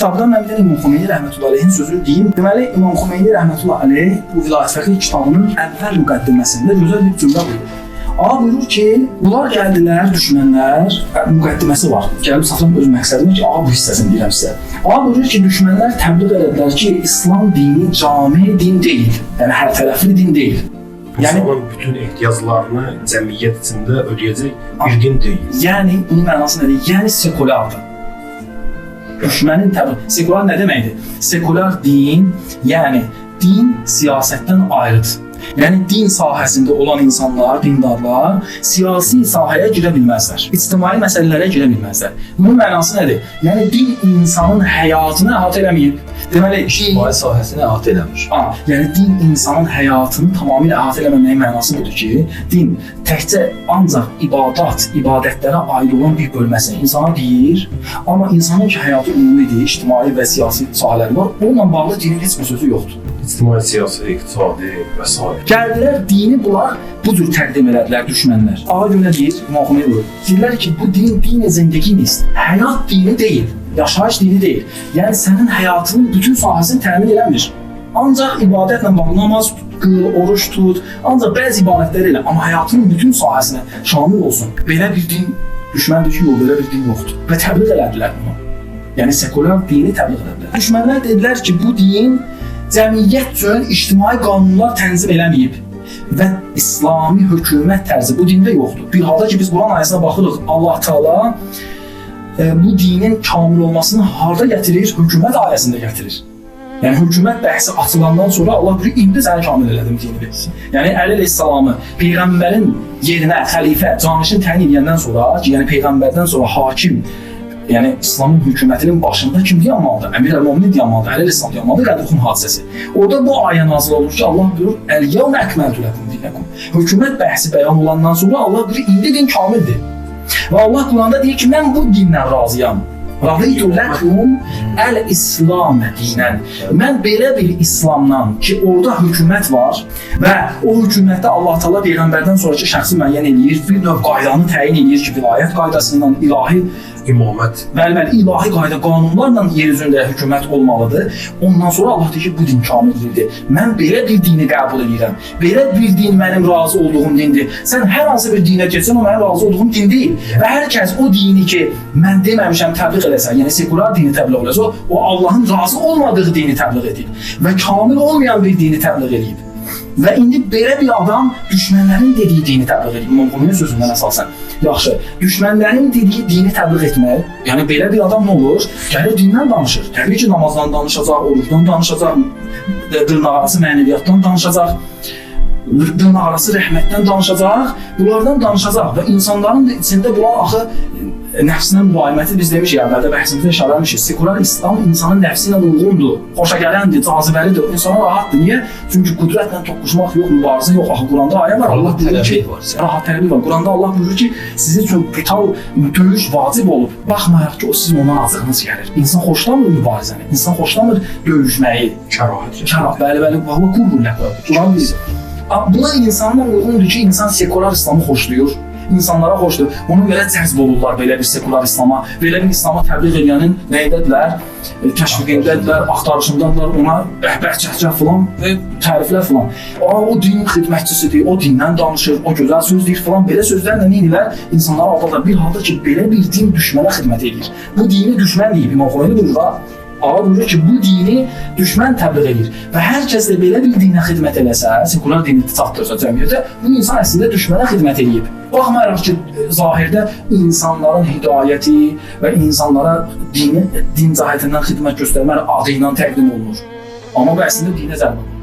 kitabda mən bir dənə İmam Xomeyni rəhmətullahi aleyhin sözünü deyim. Deməli İmam Xomeyni rəhmətullahi aleyh bu Vilayət Fəxri kitabının əvvəl müqəddiməsində gözəl bir cümlə buyurur. A buyurur ki, bunlar gəldilər, düşmənlər, müqəddiməsi var. Gəlib satıram öz məqsədimi ki, A bu hissəsini deyirəm sizə. A buyurur ki, düşmənlər təbliğ elədilər ki, İslam dini cami din deyil. Yəni hər tərəfli din deyil. Yəni İnsanın bütün ehtiyaclarını cəmiyyət içində ödəyəcək bir din deyil. Yəni bunun mənası nədir? Yəni sekulardır. Düşmənin təbii sekular nə deməkdir? Sekular din, yəni din siyasətdən ayrıdır. Yəni din sahəsində olan insanlar, dindarlar siyasi sahəyə girə bilməzlər. İctimai məsələlərə girə bilməzlər. Bunun mənası nədir? Yəni din insanın həyatını əhatə eləməyib. Deməli, İctimai sahəsini əhatə eləmir. Ha, yəni din insanın həyatını tamamilə əhatə eləməməyin mənası budur ki, din təkcə ancaq ibadat, ibadətlərə aid olan bir bölməsini insana deyir, amma insanın ki həyatı ümumidir, ictimai və siyasi sahələri var, onunla bağlı dinin heç bir sözü yoxdur. İctimai, siyasi, iqtisadi və s. Gəldilər dini bunlar bu cür təqdim elədilər düşmənlər. Ağa görə deyir, Xomeyni buyurur. Deyirlər ki, bu din dini zindeginiz, həyat dini deyil, yaşayış dini deyil. Yəni sənin həyatının bütün sahəsini təmin eləmir. Ancaq ibadətlə bağlı namaz qıl, oruç tut, ancaq bəzi ibadətlər elə, amma həyatının bütün sahəsinə şamil olsun. Belə bir din düşməndir ki, yox, belə bir din yoxdur. Və təbliğ elədilər bunu. Yəni sekulyar dini təbliğ elədilər. Düşmənlər dedilər ki, bu din cəmiyyət üçün ictimai qanunlar tənzim eləməyib və İslami hökumət tərzi bu dində yoxdur. Bir halda ki biz Quran ayəsinə baxırıq, Allah Taala e, bu dinin kamil olmasını harda gətirir? Hökumət ayəsində gətirir. Yəni hökumət bəhsi açılandan sonra Allah buyurur, indi səni kamil elədim dinini. Yəni Əli əleyhissalamı peyğəmbərin yerinə xəlifə, canişin təyin edəndən sonra, yəni peyğəmbərdən sonra hakim yəni İslamın hökumətinin başında kim dayanmalıdır? Əmir əl-Möminin dayanmalıdır, Əli əleyhissalam dayanmalıdır, Qədir-xum hadisəsi. Orada bu ayə nazil olmuş ki, Allah buyurur, "Əl-yevmə əkməltu ləkum dinakum." Hökumət bəhsi bəyan olandan sonra Allah buyurur, indi din kamildir. Və Allah Quranda deyir ki, mən bu dindən razıyam. Raditu lakum el-İslam dinən. Mən belə bir İslamdan ki, orada hökumət var və o hökumətdə Allah Taala peyğəmbərdən sonrakı şəxsi müəyyən eləyir, bir növ qaydanı təyin eləyir ki, vilayət qaydasından ilahi İmamət Bəli, bəli, ilahi qayda, qanunlarla yer üzündə hökumət olmalıdır. Ondan sonra Allah deyir ki, bu din kamildir. Mən belə bir dini qəbul edirəm. Belə bir din mənim razı olduğum dindir. Sən hər hansı bir dinə getsən, o mənim razı olduğum din deyil. Və hər kəs o dini ki, mən deməmişəm təbliğ eləsə, yəni sekular dini təbliğ eləsə, o, Allahın razı olmadığı dini təbliğ edib və kamil olmayan bir dini təbliğ edib. Və indi belə bir adam düşmənlərin dediyi dini təbliğ edir. İmam Xomeyni sözündən əsasən. Yaxşı, düşmənlərin dediyi dini təbliğ etmək, yəni belə bir adam nə olur? Gəlir dindən danışır. Təbii ki, namazdan danışacaq, orucdan danışacaq, dırnaqarası mənəviyyatdan danışacaq, dırnaqarası rəhmətdən danışacaq, bunlardan danışacaq və insanların da içində bulan axı nəfsinə müqaviməti biz demişik əvvəldə bəhsimizdə işarə etmişik. Sekular İslam insanın nəfsi ilə uyğundur, xoşagələndir, cazibəlidir, insana rahatdır. Niyə? Çünki qüdrətlə toqquşmaq yox, mübarizə yox. Axı Quranda ayə var. Allah buyurur ki, var. rahat tələbi var. Quranda Allah buyurur ki, sizin üçün qital döyüş vacib olub. Baxmayaraq ki, o sizin ondan azığınız gəlir. İnsan xoşlamır mübarizəni, insan xoşlamır döyüşməyi. kərahət. Şərab, bəli, bəli, hava kurur ləqəb. Quran. Amma Buna insanlar uyğundur ki, insan sekular İslamı xoşlayır. İnsanlara xoşdur. Ona görə cəzb olurlar belə bir sekular İslama. Belə bir İslama təbliğ edənin nəyindədirlər? E, Təşviqindədirlər, axtarışındadirlər, ona rəhbər çəkcək filan və təriflər filan. Aa, o dinin xidmətçisidir, o dindən danışır, o gözəl söz deyir filan. Belə sözlərlə nə edirlər? İnsanları aldadır. Bir halda ki, belə bir din düşmənə xidmət edir. Bu dini düşmən deyib İmam Xomeyni buyurur. Allah buyurur ki, bu dini düşmən təbliğ edir və hər kəs də belə bir dinə xidmət eləsə, sekular dini çatdırsa cəmiyyətə, bu insan əslində düşmənə xidmət eləyib. Baxmayaraq ki, zahirdə insanların hidayəti və insanlara dini din cəhətindən xidmət göstərmək adı ilə təqdim olunur. Amma bu əslində dinə zərbə vurur.